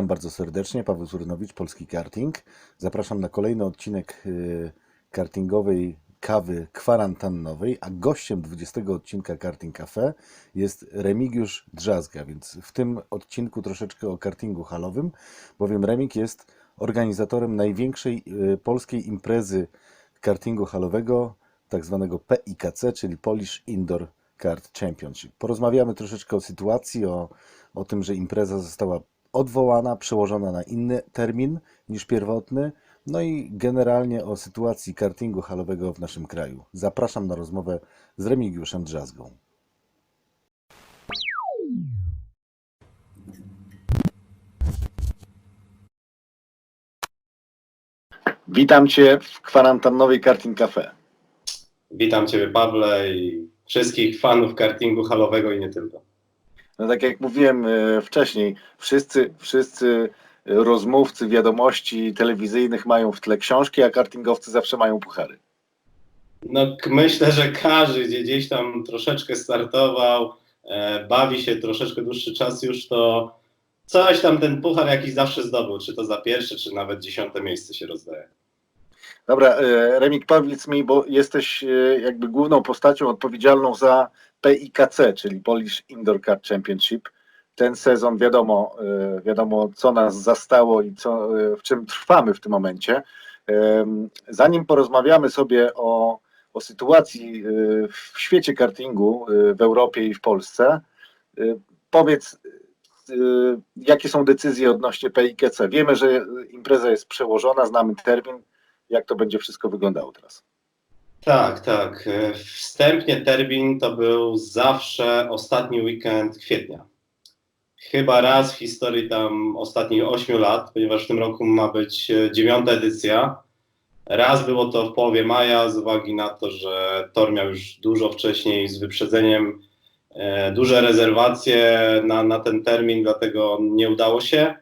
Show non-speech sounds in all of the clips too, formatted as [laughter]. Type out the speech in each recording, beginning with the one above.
Witam bardzo serdecznie, Paweł Zurnowicz, Polski Karting. Zapraszam na kolejny odcinek y, kartingowej kawy kwarantannowej, a gościem 20 odcinka Karting Cafe jest Remigiusz Drzazga, więc w tym odcinku troszeczkę o kartingu halowym, bowiem Remig jest organizatorem największej y, polskiej imprezy kartingu halowego, tak zwanego PIKC, czyli Polish Indoor Kart Championship. Porozmawiamy troszeczkę o sytuacji, o, o tym, że impreza została odwołana, przełożona na inny termin niż pierwotny, no i generalnie o sytuacji kartingu halowego w naszym kraju. Zapraszam na rozmowę z Remigiuszem Drzazgą. Witam Cię w kwarantannowej Karting Cafe. Witam Ciebie, Pawle, i wszystkich fanów kartingu halowego i nie tylko. No tak jak mówiłem e, wcześniej, wszyscy, wszyscy rozmówcy wiadomości telewizyjnych mają w tle książki, a kartingowcy zawsze mają puchary. No, myślę, że każdy, gdzie gdzieś tam troszeczkę startował, e, bawi się troszeczkę dłuższy czas już, to coś tam ten puchar jakiś zawsze zdobył, czy to za pierwsze, czy nawet dziesiąte miejsce się rozdaje. Dobra, e, Remik, powiedz mi, bo jesteś e, jakby główną postacią odpowiedzialną za PIKC, czyli Polish Indoor Kart Championship. Ten sezon wiadomo, e, wiadomo co nas zastało i co, e, w czym trwamy w tym momencie. Zanim porozmawiamy sobie o, o sytuacji e, w świecie kartingu w Europie i w Polsce, powiedz, jakie są decyzje odnośnie PIKC? Wiemy, że impreza jest przełożona, znamy termin, jak to będzie wszystko wyglądało teraz. Tak, tak. E, Wstępnie termin to był zawsze ostatni weekend kwietnia. Chyba raz w historii tam ostatnich 8 lat, ponieważ w tym roku ma być e, dziewiąta edycja. Raz było to w połowie maja, z uwagi na to, że tor miał już dużo wcześniej z wyprzedzeniem e, duże rezerwacje na, na ten termin, dlatego nie udało się.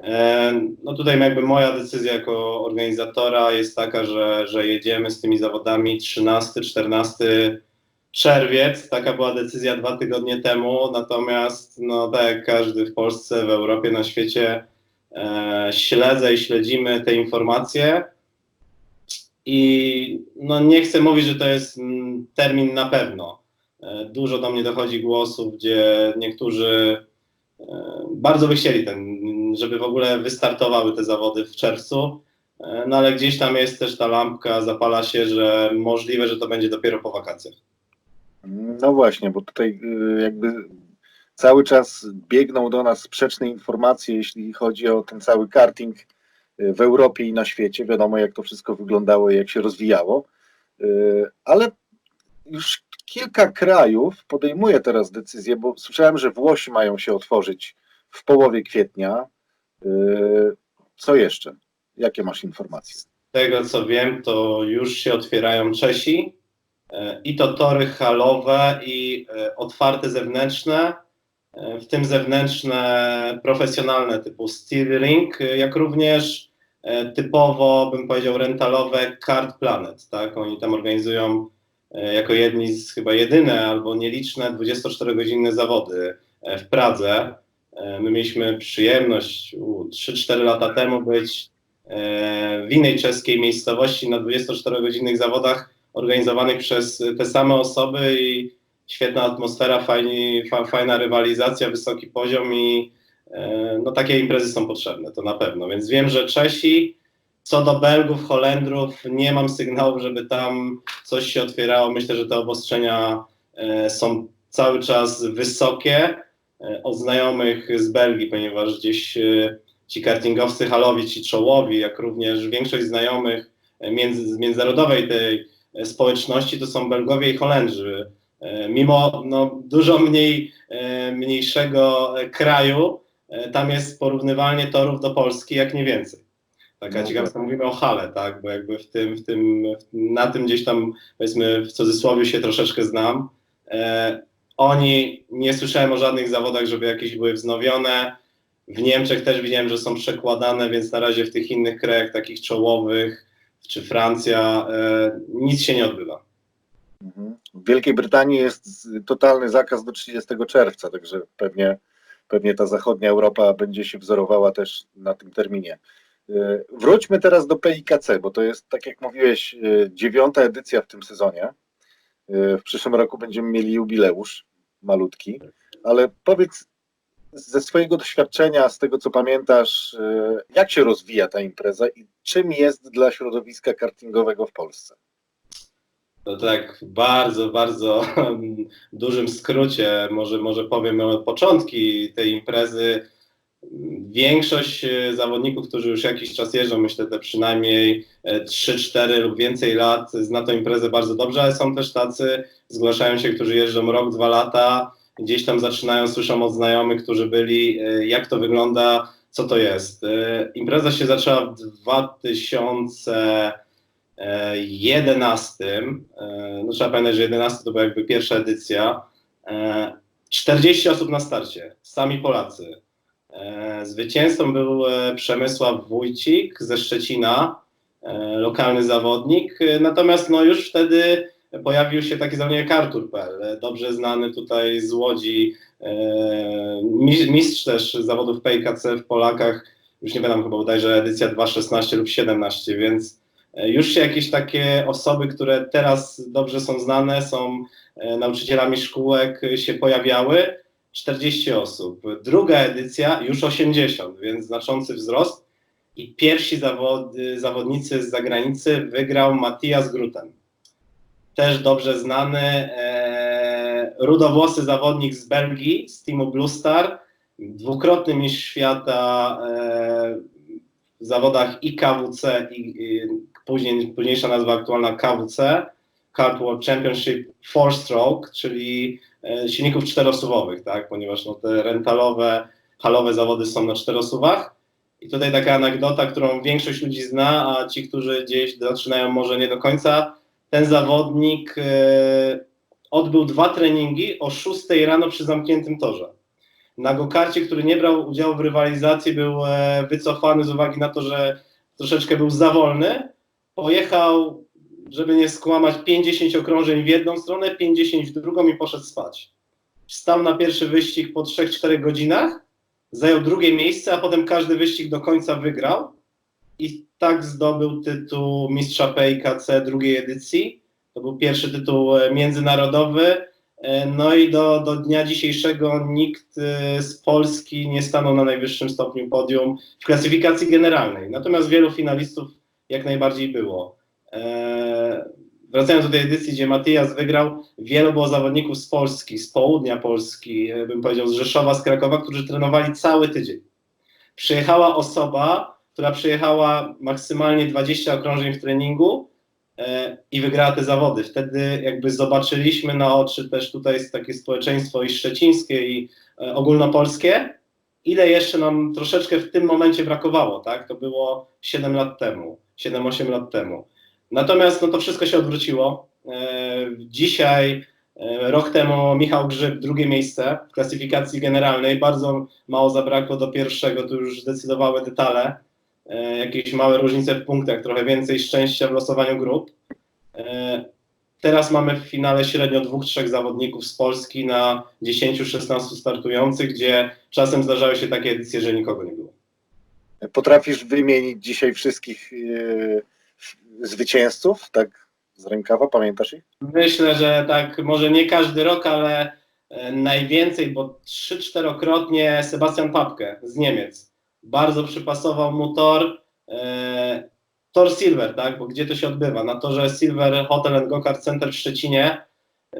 E, No tutaj jakby moja decyzja jako organizatora jest taka, że, że jedziemy z tymi zawodami 13-14 czerwiec. Taka była decyzja dwa tygodnie temu. Natomiast no tak jak każdy w Polsce, w Europie, na świecie e, śledzę i śledzimy te informacje. I no nie chcę mówić, że to jest mm, termin na pewno. E, Dużo do mnie dochodzi głosów, gdzie niektórzy e, bardzo by chcieli ten, żeby w ogóle wystartowały te zawody w czerwcu. E, No ale gdzieś tam jest też ta lampka, zapala się, że możliwe, że to będzie dopiero po wakacjach. No właśnie, bo tutaj y, jakby cały czas biegną do nas sprzeczne informacje, jeśli chodzi o ten cały karting y, w Europie i na świecie. Wiadomo, jak to wszystko wyglądało i jak się rozwijało, Y, ale już kilka krajów podejmuje teraz decyzję, bo słyszałem, że Włosi mają się otworzyć w połowie kwietnia. Y, Co jeszcze? Jakie masz informacje? Z tego co wiem, to już się otwierają Czesi e, i to tory halowe i e, otwarte zewnętrzne, w tym zewnętrzne profesjonalne typu Steel Ring, jak również typowo bym powiedział rentalowe Card Planet, tak? Oni tam organizują jako jedni z chyba jedyne albo nieliczne 24-godzinne zawody w Pradze. E, My mieliśmy przyjemność u, 3-4 lata temu być e, w innej czeskiej miejscowości na 24-godzinnych zawodach organizowanych przez te same osoby i świetna atmosfera, fajni, fa, fajna rywalizacja, wysoki poziom i e, no takie imprezy są potrzebne, to na pewno. Więc wiem, że Czesi, co do Belgów, Holendrów, nie mam sygnałów, żeby tam coś się otwierało. Myślę, że te obostrzenia są cały czas wysokie. E, Od znajomych z Belgii, ponieważ gdzieś e, ci kartingowcy halowi, ci czołowi, jak również większość znajomych e, między, z międzynarodowej tej społeczności to są Belgowie i Holendrzy. Mimo no, dużo mniej, mniejszego kraju, tam jest porównywalnie torów do Polski, jak nie więcej. Taka No ciekawostka, mówimy o hale, tak, bo jakby w tym, w tym, na tym gdzieś tam, powiedzmy, w cudzysłowie się troszeczkę znam. Oni, nie słyszałem o żadnych zawodach, żeby jakieś były wznowione. W Niemczech też widziałem, że są przekładane, więc na razie w tych innych krajach takich czołowych, czy Francja, e, nic się nie odbywa. Mhm. W Wielkiej Brytanii jest totalny zakaz do 30 czerwca, także pewnie pewnie ta zachodnia Europa będzie się wzorowała też na tym terminie. E, Wróćmy teraz do PIKC, bo to jest, tak jak mówiłeś, e, dziewiąta edycja w tym sezonie. W przyszłym roku będziemy mieli jubileusz malutki, ale powiedz ze swojego doświadczenia, z tego co pamiętasz, e, jak się rozwija ta impreza i czym jest dla środowiska kartingowego w Polsce? To tak bardzo, bardzo [laughs] dużym skrócie może, może powiem początki tej imprezy. Większość e, zawodników, którzy już jakiś czas jeżdżą, myślę, te przynajmniej e, 3-4 lub więcej lat, zna tę imprezę bardzo dobrze, ale są też tacy, zgłaszają się, którzy jeżdżą rok, dwa lata, gdzieś tam zaczynają, słyszą od znajomych, którzy byli, e, jak to wygląda, co to jest. E, Impreza się zaczęła w 2011. E, No, trzeba pamiętać, że 11 to była jakby pierwsza edycja. E, 40 osób na starcie, sami Polacy. E, Zwycięzcą był e, Przemysław Wójcik ze Szczecina, e, lokalny zawodnik. Natomiast no, już wtedy pojawił się taki zawodnik Artur.pl, dobrze znany tutaj z Łodzi, mi- mistrz też zawodów PKC w Polakach, już nie pamiętam chyba bodajże edycja 2.16 lub 17, więc już się jakieś takie osoby, które teraz dobrze są znane, są nauczycielami szkółek, się pojawiały. 40 osób. Druga edycja już 80, więc znaczący wzrost. I pierwsi zawody, zawodnicy z zagranicy wygrał Matthias Gruten. Też dobrze znany, e, rudowłosy zawodnik z Belgii, z teamu Blue Star, dwukrotny mistrz świata e, w zawodach i KWC, i, i później, późniejsza nazwa aktualna KWC, Kart World Championship Four Stroke, czyli silników czterosuwowych, tak? ponieważ no, te rentalowe, halowe zawody są na czterosuwach. I tutaj taka anegdota, którą większość ludzi zna, a ci, którzy gdzieś zaczynają może nie do końca, ten zawodnik e, odbył dwa treningi o 6 rano przy zamkniętym torze. Na gokarcie, który nie brał udziału w rywalizacji, był e, wycofany z uwagi na to, że troszeczkę był za wolny. Pojechał, żeby nie skłamać, 50 okrążeń w jedną stronę, 50 w drugą i poszedł spać. Wstał na pierwszy wyścig po 3-4 godzinach, zajął drugie miejsce, a potem każdy wyścig do końca wygrał i tak zdobył tytuł mistrza PIKC drugiej edycji. To był pierwszy tytuł e, międzynarodowy. E, No i do, do dnia dzisiejszego nikt e, z Polski nie stanął na najwyższym stopniu podium w klasyfikacji generalnej. Natomiast wielu finalistów jak najbardziej było. E, Wracając do tej edycji, gdzie Matias wygrał, wielu było zawodników z Polski, z południa Polski, e, bym powiedział z Rzeszowa, z Krakowa, którzy trenowali cały tydzień. Przyjechała osoba, która przyjechała maksymalnie 20 okrążeń w treningu e, i wygrała te zawody. Wtedy jakby zobaczyliśmy na oczy też tutaj jest takie społeczeństwo i szczecińskie i ogólnopolskie, ile jeszcze nam troszeczkę w tym momencie brakowało, tak? To było 7 lat temu, 7-8 lat temu. Natomiast no to wszystko się odwróciło. E, Dzisiaj, e, rok temu Michał Grzyb, drugie miejsce w klasyfikacji generalnej, bardzo mało zabrakło do pierwszego, tu już zdecydowały detale, e, jakieś małe różnice w punktach, trochę więcej szczęścia w losowaniu grup. Teraz mamy w finale średnio dwóch, trzech zawodników z Polski na 10-16 startujących, gdzie czasem zdarzały się takie edycje, że nikogo nie było. Potrafisz wymienić dzisiaj wszystkich e, zwycięzców, tak z rękawa, pamiętasz ich? Myślę, że tak, może nie każdy rok, ale e, najwięcej, bo trzy, czterokrotnie Sebastian Papke z Niemiec. Bardzo przypasował mu tor, e, tor Silver, tak, bo gdzie to się odbywa? Na torze Silver Hotel and Go-Kart Center w Szczecinie.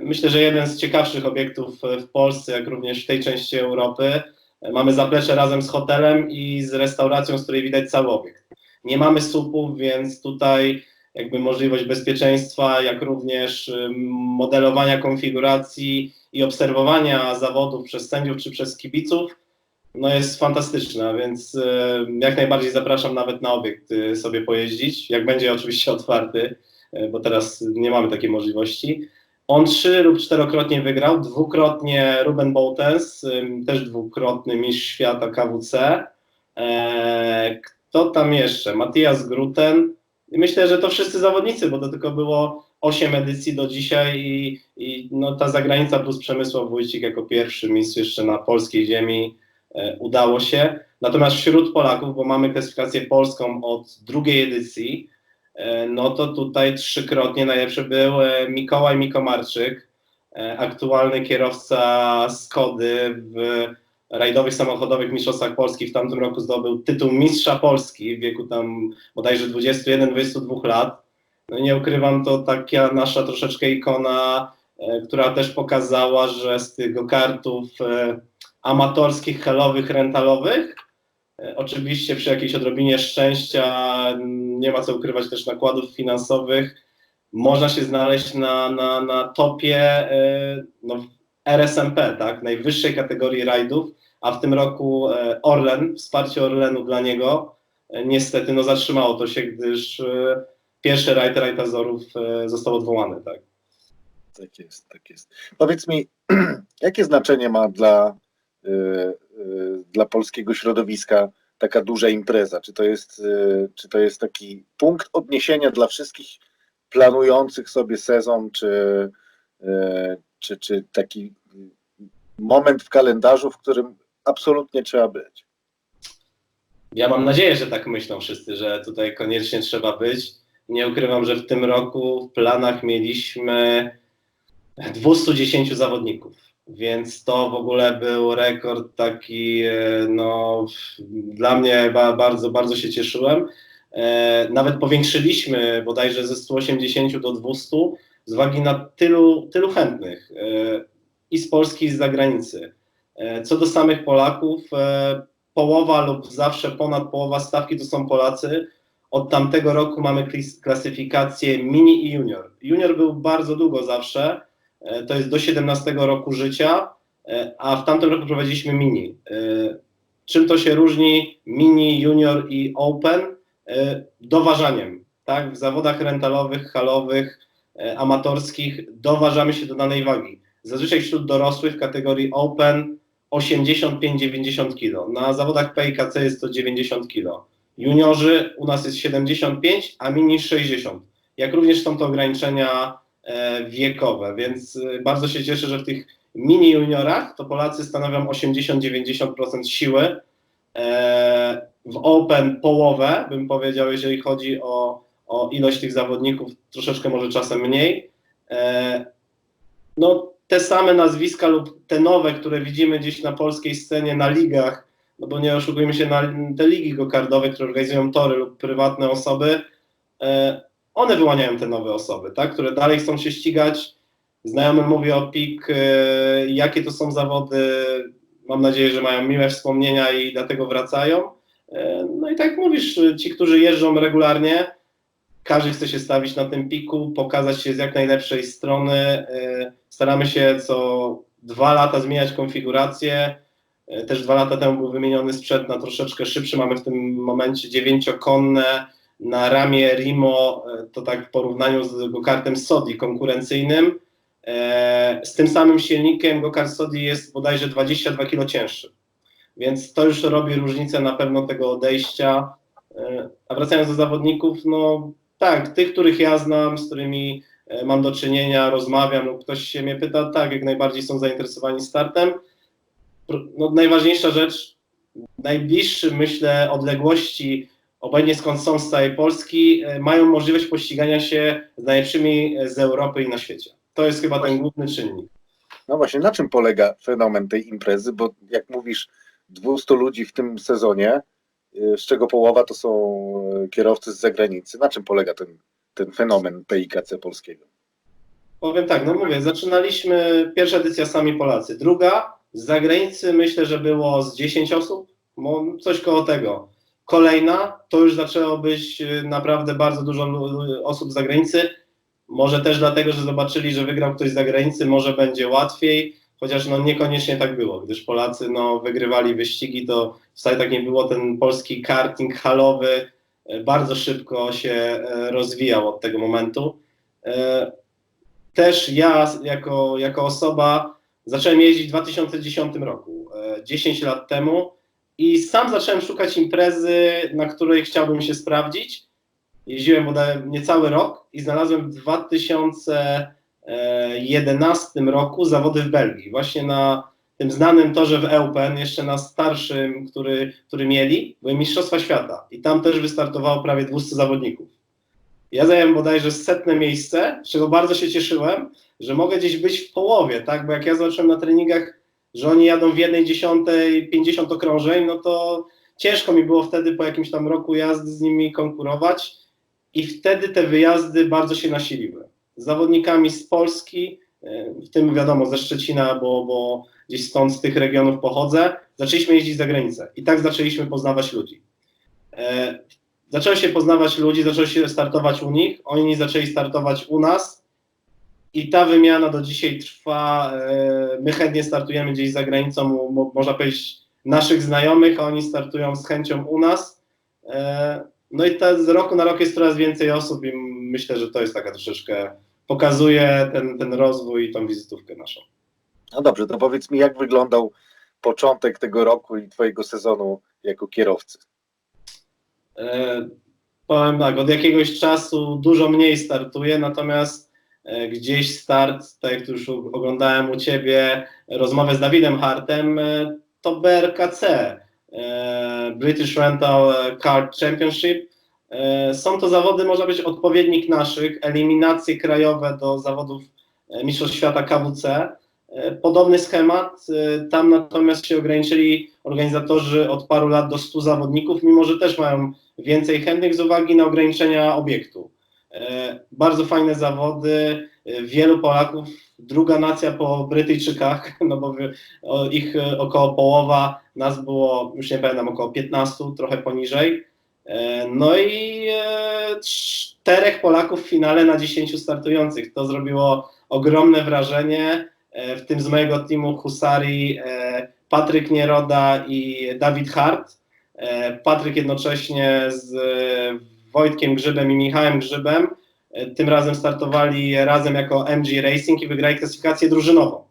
Myślę, że jeden z ciekawszych obiektów w Polsce, jak również w tej części Europy. E, Mamy zaplecze razem z hotelem i z restauracją, z której widać cały obiekt. Nie mamy słupów, więc tutaj jakby możliwość bezpieczeństwa, jak również modelowania konfiguracji i obserwowania zawodów przez sędziów czy przez kibiców, no jest fantastyczna, więc jak najbardziej zapraszam nawet na obiekt y, sobie pojeździć, jak będzie oczywiście [laughs] otwarty, y, bo teraz nie mamy takiej możliwości. On trzy lub czterokrotnie wygrał, dwukrotnie Ruben Boutens, też dwukrotny mistrz świata KWC. Kto tam jeszcze? Matthias Gruten, i myślę, że to wszyscy zawodnicy, bo to tylko było 8 edycji do dzisiaj i, i no, ta zagranica plus Przemysław Wójcik jako pierwszy mistrz jeszcze na polskiej ziemi. e, udało się. Natomiast wśród Polaków, bo mamy klasyfikację polską od drugiej edycji, e, no to tutaj trzykrotnie najlepszy był e, Mikołaj Mikomarczyk, e, aktualny kierowca Skody w rajdowych samochodowych mistrzostwach Polski. W tamtym roku zdobył tytuł mistrza Polski w wieku tam bodajże 21-22 lat. No nie ukrywam, to taka nasza troszeczkę ikona, e, która też pokazała, że z tych go-kartów e, amatorskich, halowych, rentalowych, e, oczywiście przy jakiejś odrobinie szczęścia, nie ma co ukrywać też nakładów finansowych, można się znaleźć na, na, na topie no, RSMP, tak, najwyższej kategorii rajdów, a w tym roku e, Orlen, wsparcie Orlenu dla niego, e, niestety no, zatrzymało to się, gdyż e, pierwszy rajd Rajd Azorów został odwołany, tak. Tak jest, tak jest. Powiedz mi, [clears throat] jakie znaczenie ma dla, y, y, dla polskiego środowiska taka duża impreza? Czy to, jest, y, czy to jest taki punkt odniesienia dla wszystkich planujących sobie sezon, czy, czy, czy taki moment w kalendarzu, w którym absolutnie trzeba być? Ja mam nadzieję, że tak myślą wszyscy, że tutaj koniecznie trzeba być. Nie ukrywam, że w tym roku w planach mieliśmy 210 zawodników, więc to w ogóle był rekord taki, e, no dla mnie ba, bardzo, bardzo się cieszyłem. E, Nawet powiększyliśmy bodajże ze 180 do 200 z uwagi na tylu, tylu chętnych e, i z Polski, i z zagranicy. E, Co do samych Polaków, e, połowa lub zawsze ponad połowa stawki to są Polacy. Od tamtego roku mamy klasyfikację mini i junior. Junior był bardzo długo zawsze, to jest do 17 roku życia, a w tamtym roku prowadziliśmy mini. Czym to się różni mini, junior i open? Doważaniem. Tak? W zawodach rentalowych, halowych, amatorskich doważamy się do danej wagi. Zazwyczaj wśród dorosłych w kategorii open 85-90 kg. Na zawodach PIKC jest to 90 kg. Juniorzy u nas jest 75, a mini 60. Jak również są to ograniczenia e, wiekowe, więc e, bardzo się cieszę, że w tych mini juniorach to Polacy stanowią 80-90% siły. E, w Open połowę, bym powiedział, jeżeli chodzi o, o ilość tych zawodników, troszeczkę może czasem mniej. E, no, te same nazwiska lub te nowe, które widzimy gdzieś na polskiej scenie, na ligach, no bo nie oszukujmy się, na te ligi gokardowe, które organizują tory lub prywatne osoby, e, one wyłaniają te nowe osoby, tak, które dalej chcą się ścigać. Znajomy mówi o PIK, e, jakie to są zawody. Mam nadzieję, że mają miłe wspomnienia i dlatego wracają. No i tak mówisz, ci, którzy jeżdżą regularnie, każdy chce się stawić na tym piku, pokazać się z jak najlepszej strony. E, Staramy się co dwa lata zmieniać konfigurację. E, Też dwa lata temu był wymieniony sprzęt na troszeczkę szybszy. Mamy w tym momencie dziewięciokonne na ramię Rimo, e, to tak w porównaniu z go-kartem Sodi konkurencyjnym. Z tym samym silnikiem go-kart Sodi jest bodajże 22 kg cięższy. Więc to już robi różnicę na pewno tego odejścia. A wracając do zawodników, no tak, tych, których ja znam, z którymi e, mam do czynienia, rozmawiam, lub ktoś się mnie pyta, tak, jak najbardziej są zainteresowani startem. No, najważniejsza rzecz, najbliższy, myślę, odległości, obojętnie skąd są z całej Polski, e, mają możliwość pościgania się z najlepszymi e, z Europy i na świecie. To jest chyba ten główny czynnik. No właśnie, na czym polega fenomen tej imprezy? Bo jak mówisz, 200 ludzi w tym sezonie, z czego połowa to są y, kierowcy z zagranicy. Na czym polega ten, ten fenomen PIKC polskiego? Powiem tak, no mówię, zaczynaliśmy, pierwsza edycja sami Polacy, druga z zagranicy myślę, że było z 10 osób, coś koło tego. Kolejna to już zaczęło być y, naprawdę bardzo dużo lu- osób z zagranicy, może też dlatego, że zobaczyli, że wygrał ktoś z zagranicy, może będzie łatwiej, chociaż no niekoniecznie tak było, gdyż Polacy no wygrywali wyścigi, to wcale tak nie było, ten polski karting halowy e, bardzo szybko się e, rozwijał od tego momentu. E, też ja jako, jako osoba zacząłem jeździć w 2010 roku, e, 10 lat temu i sam zacząłem szukać imprezy, na której chciałbym się sprawdzić. Jeździłem bodaj niecały rok i znalazłem w 2011 roku zawody w Belgii, właśnie na tym znanym torze w Eupen, jeszcze na starszym, który, który mieli, były Mistrzostwa Świata i tam też wystartowało prawie 200 zawodników. Ja zająłem bodajże setne miejsce, z czego bardzo się cieszyłem, że mogę gdzieś być w połowie, tak, bo jak ja zobaczyłem na treningach, że oni jadą w jednej dziesiątej 50 okrążeń, no to ciężko mi było wtedy po jakimś tam roku jazdy z nimi konkurować i wtedy te wyjazdy bardzo się nasiliły. Zawodnikami z Polski, e, w tym wiadomo ze Szczecina, bo, bo gdzieś stąd z tych regionów pochodzę, zaczęliśmy jeździć za granicę i tak zaczęliśmy poznawać ludzi. E, Zaczęło się poznawać ludzi, zaczęło się startować u nich, oni zaczęli startować u nas i ta wymiana do dzisiaj trwa. E, My chętnie startujemy gdzieś za granicą, można powiedzieć, naszych znajomych, a oni startują z chęcią u nas. No i ta, z roku na rok jest coraz więcej osób i myślę, że to jest taka troszeczkę, pokazuje ten, ten rozwój i tą wizytówkę naszą. No dobrze, to powiedz mi, jak wyglądał początek tego roku i twojego sezonu jako kierowcy? E, Powiem tak, od jakiegoś czasu dużo mniej startuję, natomiast e, gdzieś start, tak jak już oglądałem u Ciebie rozmowę z Dawidem Hartem, e, to BRKC, e, British Rental Car Championship. E, Są to zawody, można być odpowiednik naszych, eliminacje krajowe do zawodów e, Mistrzostw Świata KWC. E, Podobny schemat, tam natomiast się ograniczyli organizatorzy od paru lat do 100 zawodników, mimo że też mają więcej chętnych z uwagi na ograniczenia obiektu. Bardzo fajne zawody, wielu Polaków, druga nacja po Brytyjczykach, [laughs] no bo ich około połowa, nas było, już nie pamiętam, około 15, trochę poniżej. E, No i e, czterech Polaków w finale na 10 startujących. To zrobiło ogromne wrażenie, e, w tym z mojego teamu Husari, Patryk Nieroda i Dawid Hart. Patryk jednocześnie z Wojtkiem Grzybem i Michałem Grzybem. Tym razem startowali razem jako MG Racing i wygrali klasyfikację drużynową,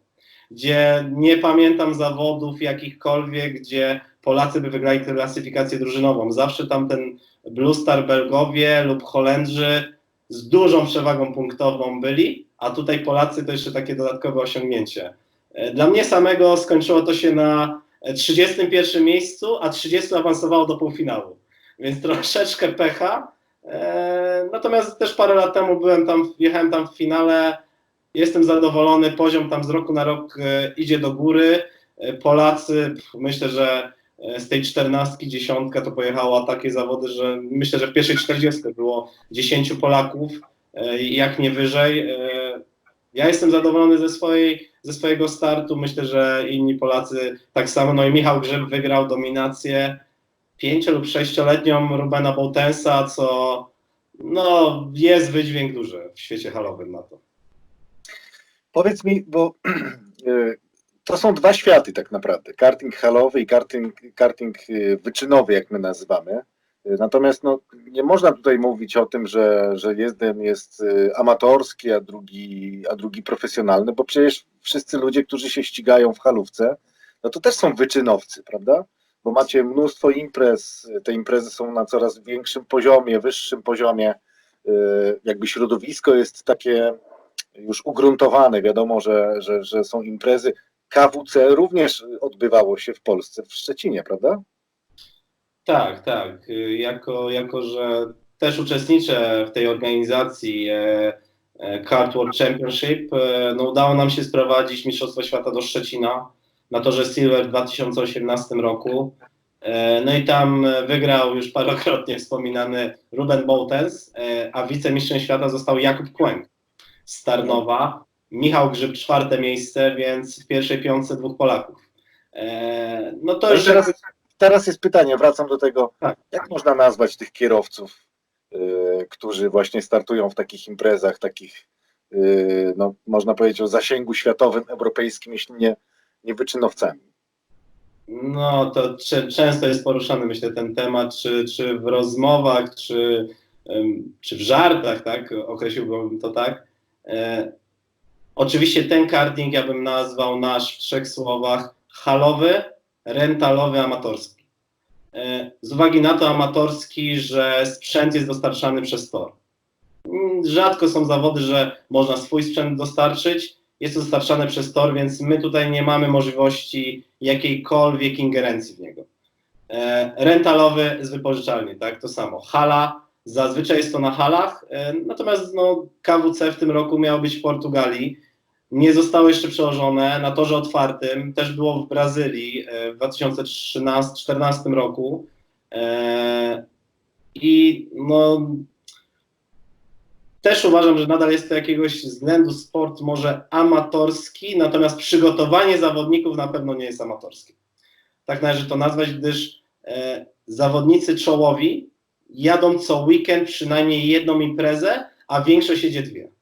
gdzie nie pamiętam zawodów jakichkolwiek, gdzie Polacy by wygrali klasyfikację drużynową. Zawsze tam ten Blue Belgowie lub Holendrzy z dużą przewagą punktową byli, a tutaj Polacy to jeszcze takie dodatkowe osiągnięcie. E, Dla mnie samego skończyło to się na 31 miejscu, a 30 awansowało do półfinału. Więc troszeczkę pecha. E, Natomiast też parę lat temu byłem tam, jechałem tam w finale. Jestem zadowolony, poziom tam z roku na rok e, idzie do góry. Polacy, myślę, że z tej czternastki dziesiątka to pojechało takie zawody, że myślę, że w pierwszej 40 było 10 Polaków, e, jak nie wyżej. E, Ja jestem zadowolony ze, swojej, ze swojego startu. Myślę, że inni Polacy tak samo. No i Michał Grzyb wygrał dominację pięcio- lub sześcioletnią Rubena Boutensa, co no, jest wydźwięk duży w świecie halowym na to. Powiedz mi, bo [clears throat] to są dwa światy tak naprawdę. Karting halowy i karting, karting y, wyczynowy, jak my nazywamy. Y, Natomiast no, nie można tutaj mówić o tym, że, że jeden jest y, amatorski, a drugi, a drugi profesjonalny, bo przecież wszyscy ludzie, którzy się ścigają w halówce, no to też są wyczynowcy, prawda? Bo macie mnóstwo imprez, te imprezy są na coraz większym poziomie, wyższym poziomie. Jakby środowisko jest takie już ugruntowane. Wiadomo, że, że, że są imprezy. KWC również odbywało się w Polsce, w Szczecinie, prawda? Tak, tak. Jako, jako że też uczestniczę w tej organizacji e, e, Kart World Championship, e, no udało nam się sprowadzić Mistrzostwo Świata do Szczecina na torze Silver w 2018 roku. E, No i tam e, wygrał już parokrotnie wspominany Ruben Boutens, e, a wicemistrzem świata został Jakub Kłęk z Tarnowa. Michał Grzyb czwarte miejsce, więc w pierwszej piątce dwóch Polaków. E, No to już teraz, teraz jest pytanie, wracam do tego, Tak. jak można nazwać tych kierowców, y, którzy właśnie startują w takich imprezach, takich, y, no, można powiedzieć o zasięgu światowym, europejskim, jeśli nie, nie wyczynowcami. No, to często jest poruszany, myślę, ten temat, czy, czy w rozmowach, czy, czy w żartach, tak, określiłbym to tak. Oczywiście ten karting ja bym nazwał nasz w trzech słowach halowy, rentalowy, amatorski. E, z uwagi na to amatorski, że sprzęt jest dostarczany przez tor. Mm, Rzadko są zawody, że można swój sprzęt dostarczyć. jest to dostarczane przez tor, więc my tutaj nie mamy możliwości jakiejkolwiek ingerencji w niego. E, rentalowy z wypożyczalni, tak, to samo. Hala, zazwyczaj jest to na halach, e, natomiast no, KWC w tym roku miało być w Portugalii, nie zostało jeszcze przełożone na torze otwartym, też było w Brazylii e, w 2013-2014 roku e, i no też uważam, że nadal jest to jakiegoś względu sport może amatorski, natomiast przygotowanie zawodników na pewno nie jest amatorskie. Tak należy to nazwać, gdyż e, zawodnicy czołowi jadą co weekend przynajmniej jedną imprezę, a większość jedzie dwie.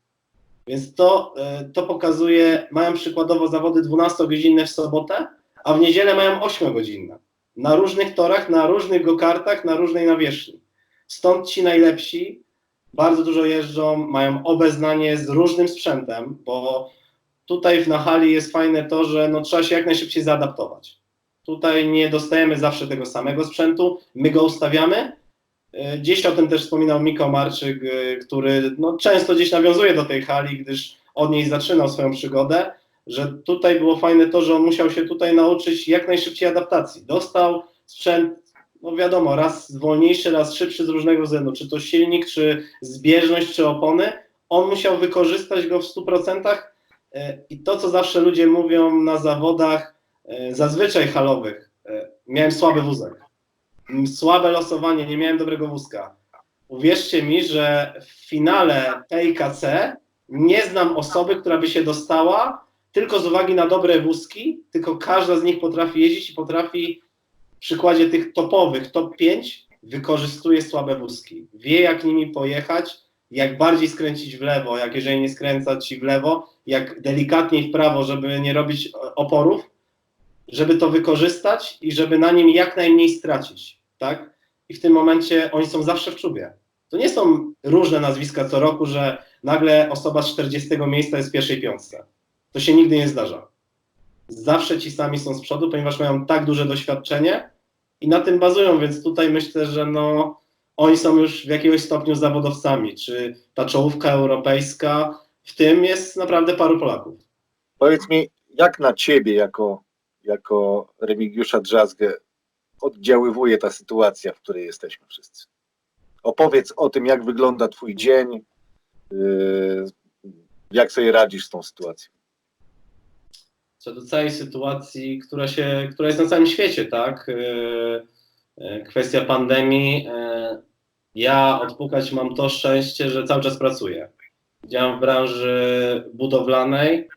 Więc to, e, to pokazuje, mają przykładowo zawody 12-godzinne w sobotę, a w niedzielę mają 8-godzinne. Na różnych torach, na różnych go-kartach, na różnej nawierzchni. Stąd ci najlepsi bardzo dużo jeżdżą, mają obeznanie z różnym sprzętem, bo tutaj w Nahali jest fajne to, że no, trzeba się jak najszybciej zaadaptować. Tutaj nie dostajemy zawsze tego samego sprzętu, my go ustawiamy. E, Gdzieś o tym też wspominał Miko Marczyk, e, który no, często gdzieś nawiązuje do tej hali, gdyż od niej zaczynał swoją przygodę, że tutaj było fajne to, że on musiał się tutaj nauczyć jak najszybciej adaptacji. Dostał sprzęt, no wiadomo, raz wolniejszy, raz szybszy z różnego względu, czy to silnik, czy zbieżność, czy opony, on musiał wykorzystać go w 100% e, i to, co zawsze ludzie mówią na zawodach, zazwyczaj halowych, miałem słaby wózek, słabe losowanie, nie miałem dobrego wózka. Uwierzcie mi, że w finale PIKC nie znam osoby, która by się dostała tylko z uwagi na dobre wózki, tylko każda z nich potrafi jeździć i potrafi w przykładzie tych topowych, top 5, wykorzystuje słabe wózki. Wie, jak nimi pojechać, jak bardziej skręcić w lewo, jak jeżeli nie skręcać ci w lewo, jak delikatniej w prawo, żeby nie robić oporów, żeby to wykorzystać i żeby na nim jak najmniej stracić, tak? I w tym momencie oni są zawsze w czubie. To nie są różne nazwiska co roku, że nagle osoba z 40 miejsca jest w pierwszej piątce. To się nigdy nie zdarza. Zawsze ci sami są z przodu, ponieważ mają tak duże doświadczenie i na tym bazują, więc tutaj myślę, że no, oni są już w jakiegoś stopniu zawodowcami. Czy ta czołówka europejska, w tym jest naprawdę paru Polaków. Powiedz mi, jak na ciebie jako, jako Remigiusza Drzazgę oddziaływuje ta sytuacja, w której jesteśmy wszyscy? Opowiedz o tym, jak wygląda twój dzień, yy, jak sobie radzisz z tą sytuacją. co do całej sytuacji, która, się, która jest na całym świecie, tak? E, e, Kwestia pandemii. Ja odpukać mam to szczęście, że cały czas pracuję. Działam w branży budowlanej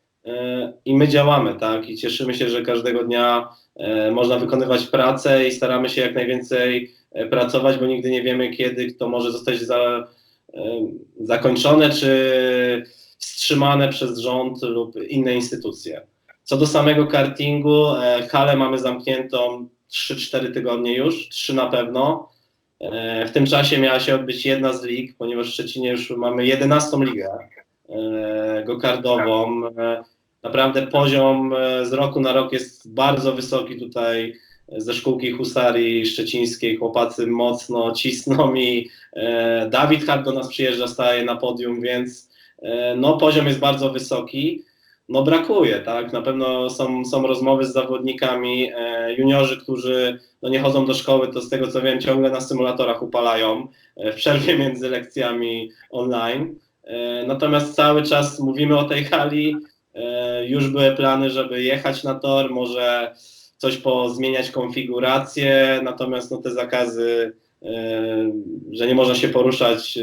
i my działamy, tak? I cieszymy się, że każdego dnia e, można wykonywać pracę i staramy się jak najwięcej e, pracować, bo nigdy nie wiemy, kiedy to może zostać za, e, zakończone czy wstrzymane przez rząd lub inne instytucje. Co do samego kartingu, e, halę mamy zamkniętą 3-4 tygodnie już, 3 na pewno. E, W tym czasie miała się odbyć jedna z lig, ponieważ w Szczecinie już mamy 11 ligę e, gokardową. E, Naprawdę poziom e, z roku na rok jest bardzo wysoki tutaj ze szkółki husarii szczecińskiej. Chłopacy mocno cisną i e, Dawid Hart do nas przyjeżdża, staje na podium, więc e, no, poziom jest bardzo wysoki no brakuje, tak? Na pewno są, są rozmowy z zawodnikami, e, juniorzy, którzy no nie chodzą do szkoły, to z tego co wiem ciągle na symulatorach upalają e, w przerwie między lekcjami online. E, natomiast cały czas mówimy o tej hali, e, już były plany, żeby jechać na tor, może coś pozmieniać konfigurację, natomiast no te zakazy, e, że nie można się poruszać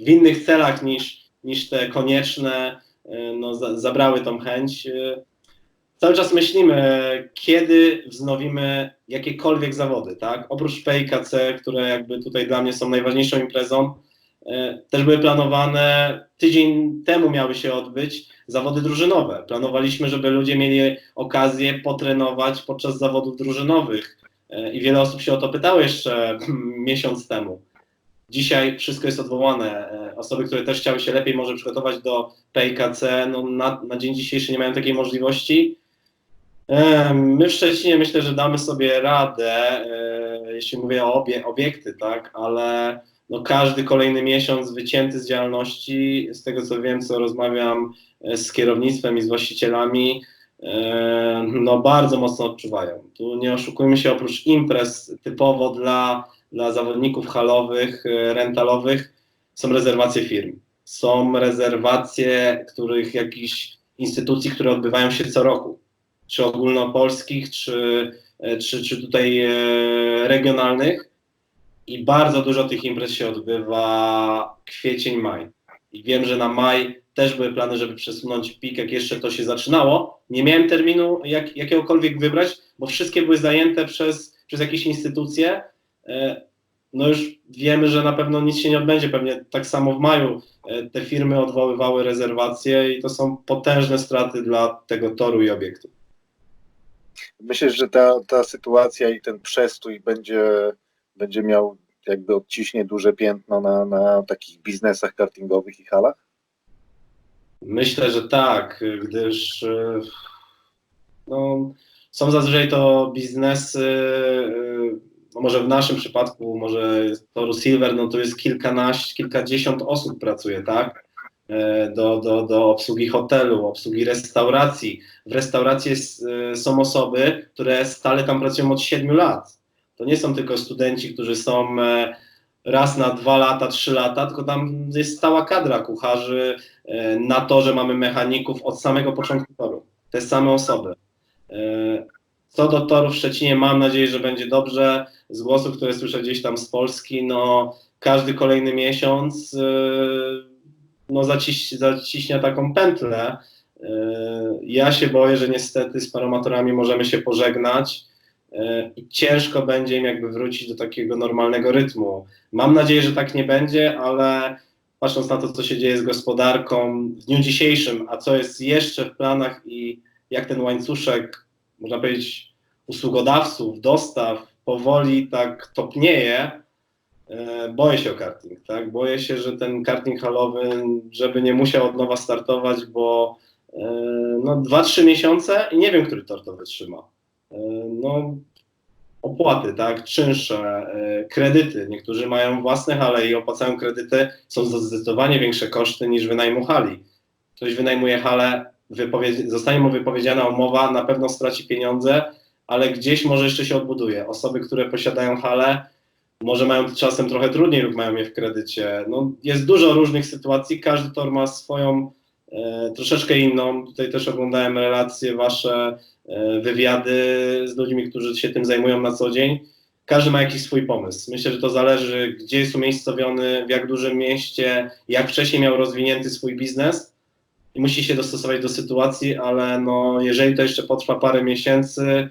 w innych celach niż, niż te konieczne, no, za, zabrały tą chęć. E, Cały czas myślimy, kiedy wznowimy jakiekolwiek zawody, tak? Oprócz PIKC, które jakby tutaj dla mnie są najważniejszą imprezą, e, też były planowane, tydzień temu miały się odbyć zawody drużynowe. Planowaliśmy, żeby ludzie mieli okazję potrenować podczas zawodów drużynowych E, i wiele osób się o to pytało jeszcze miesiąc temu. Dzisiaj wszystko jest odwołane. E, Osoby, które też chciały się lepiej może przygotować do PIKC, no na, na dzień dzisiejszy nie mają takiej możliwości. E, My w Szczecinie myślę, że damy sobie radę, e, jeśli mówię o obie, obiekty, tak, ale no każdy kolejny miesiąc wycięty z działalności, z tego co wiem, co rozmawiam e, z kierownictwem i z właścicielami, e, no bardzo mocno odczuwają. Tu nie oszukujmy się, oprócz imprez typowo dla, dla zawodników halowych, e, rentalowych, są rezerwacje firm. Są rezerwacje, których jakichś instytucji, które odbywają się co roku, czy ogólnopolskich, czy, czy, czy tutaj regionalnych. I bardzo dużo tych imprez się odbywa kwiecień, maj. I wiem, że na maj też były plany, żeby przesunąć pik, jak jeszcze to się zaczynało. Nie miałem terminu jak, jakiegokolwiek wybrać, bo wszystkie były zajęte przez, przez jakieś instytucje. E, No już wiemy, że na pewno nic się nie odbędzie. Pewnie tak samo w maju e, te firmy odwoływały rezerwacje i to są potężne straty dla tego toru i obiektu. Myślę, że ta, ta sytuacja i ten przestój będzie, będzie miał jakby odciśnie duże piętno na, na takich biznesach kartingowych i halach? Myślę, że tak, gdyż e, no, są zazwyczaj to biznesy, e, no może w naszym przypadku, może Toru Silver, no to jest kilkanaście, kilkadziesiąt osób pracuje, tak? E, Do, do, do obsługi hotelu, obsługi restauracji. W restauracji jest, są osoby, które stale tam pracują od 7 lat. To nie są tylko studenci, którzy są e, raz na dwa lata, trzy lata, tylko tam jest stała kadra kucharzy, E, na to, że mamy mechaników od samego początku toru. Te same osoby. E, Co do toru w Szczecinie, mam nadzieję, że będzie dobrze. Z głosów, które słyszę gdzieś tam z Polski, no każdy kolejny miesiąc no zaciś, zaciśnia taką pętlę. Ja się boję, że niestety z paromatorami możemy się pożegnać i ciężko będzie im jakby wrócić do takiego normalnego rytmu. Mam nadzieję, że tak nie będzie, ale patrząc na to, co się dzieje z gospodarką w dniu dzisiejszym, a co jest jeszcze w planach i jak ten łańcuszek, można powiedzieć, usługodawców, dostaw powoli tak topnieje, e, boję się o karting, tak? Boję się, że ten karting halowy, żeby nie musiał od nowa startować, bo e, no 2-3 miesiące i nie wiem, który tor to wytrzyma. E, No, opłaty, tak, czynsze, e, kredyty. Niektórzy mają własne hale i opłacają kredyty, są zdecydowanie większe koszty niż wynajmu hali. Ktoś wynajmuje halę, zostanie mu wypowiedziana umowa, na pewno straci pieniądze, ale gdzieś może jeszcze się odbuduje. Osoby, które posiadają halę, może mają czasem trochę trudniej lub mają je w kredycie. No, jest dużo różnych sytuacji, każdy tor ma swoją troszeczkę inną. Tutaj też oglądałem relacje wasze, e, wywiady z ludźmi, którzy się tym zajmują na co dzień. Każdy ma jakiś swój pomysł. Myślę, że to zależy, gdzie jest umiejscowiony, w jak dużym mieście, jak wcześniej miał rozwinięty swój biznes i musi się dostosować do sytuacji, ale no, jeżeli to jeszcze potrwa parę miesięcy,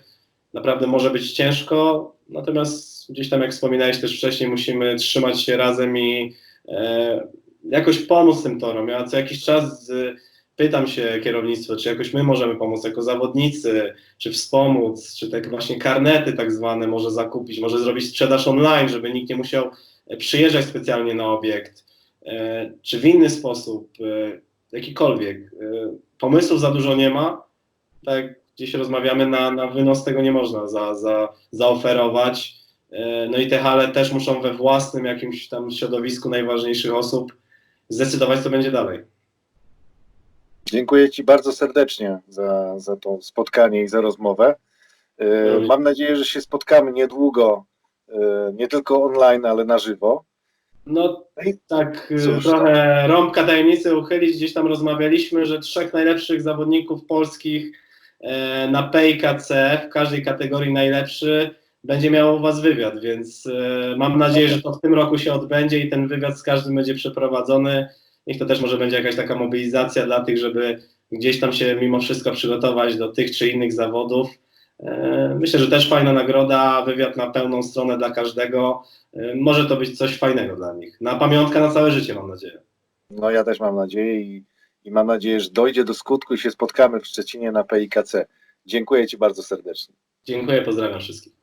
naprawdę może być ciężko. Natomiast gdzieś tam, jak wspominałeś też wcześniej, musimy trzymać się razem i e, jakoś pomóc tym torom. Ja co jakiś czas y, pytam się kierownictwo, czy jakoś my możemy pomóc jako zawodnicy, czy wspomóc, czy tak właśnie karnety tak zwane może zakupić, może zrobić sprzedaż online, żeby nikt nie musiał e, przyjeżdżać specjalnie na obiekt, e, czy w inny sposób, e, jakikolwiek. Pomysłów za dużo nie ma, tak gdzieś rozmawiamy, na, na wynos tego nie można za, za, zaoferować. No i te hale też muszą we własnym jakimś tam środowisku najważniejszych osób zdecydować, co będzie dalej. Dziękuję Ci bardzo serdecznie za, za to spotkanie i za rozmowę. E, Również. Mam nadzieję, że się spotkamy niedługo, e, nie tylko online, ale na żywo. No I tak, y, Cóż, trochę rąbka tajemnicy uchylić. Gdzieś tam rozmawialiśmy, że trzech najlepszych zawodników polskich e, na PKC w każdej kategorii najlepszy będzie miał u Was wywiad, więc e, mam nadzieję, że to w tym roku się odbędzie i ten wywiad z każdym będzie przeprowadzony. Niech to też może będzie jakaś taka mobilizacja dla tych, żeby gdzieś tam się mimo wszystko przygotować do tych czy innych zawodów. E, Myślę, że też fajna nagroda, wywiad na pełną stronę dla każdego. E, Może to być coś fajnego dla nich. Na pamiątkę na całe życie, mam nadzieję. No ja też mam nadzieję i, i mam nadzieję, że dojdzie do skutku i się spotkamy w Szczecinie na PIKC. Dziękuję Ci bardzo serdecznie. Dziękuję, pozdrawiam wszystkich.